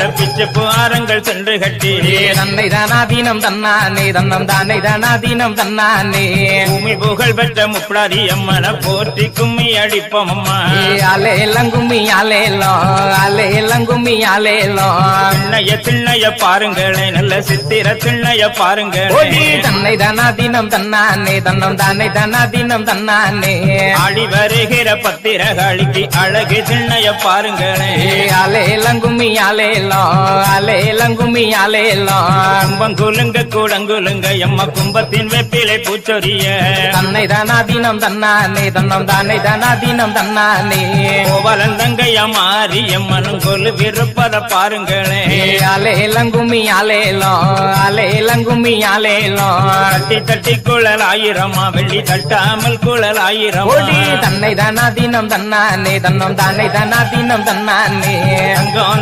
நல்ல பிச்சப்பு ஆரங்கள் சென்று கட்டி. தன்னை தானாதீனம் தன்னானே தன்னம் தானே தானாதீனம் தன்னானே. பூமி புகழ் பெற்ற முப்படாரி அம்மனை போற்றி கும்மி அடிப்போம் அம்மா. அலே லங்கும்மி அலேலோ அலே லங்கும்மி அலேலோ திண்ணைய திண்ணைய பாருங்களே நல்ல சித்திர திண்ணைய பாருங்களே. ஓடி தன்னை தானாதீனம் தன்னானே தன்னம் தானே தானாதீனம் தன்னானே. ஆடி வருகிற பத்திரகாளிக்கு அழகு திண்ணைய பாருங்களே. அலே லங்கும்மி அலேலோ அலே லங்கும்மி அலேலோ கும்பம் குலுங்க கூடங்குலுங்க எம்ம கும்பத்தின் வெப்பிலை பூச்சொரிய தன்னை தானாதீனம் தன்னானே தன்னம் தானே தானாதீனம் தன்னானே கோவலன் தங்கையா மாறி எம்மனும் கொலு விருப்பத பாருங்களே. ஏ அலே லங்கும்மி அலேலோ அலே லங்கும்மி அலேலோ தட்டி தட்டி குழல் ஆயிரமா வெள்ளி தட்டாமல் குழல் ஆயிரம். தன்னை தானாதீனம் தன்னானே தன்னம் தானே தானாதீனம் தன்னானே தங்கம்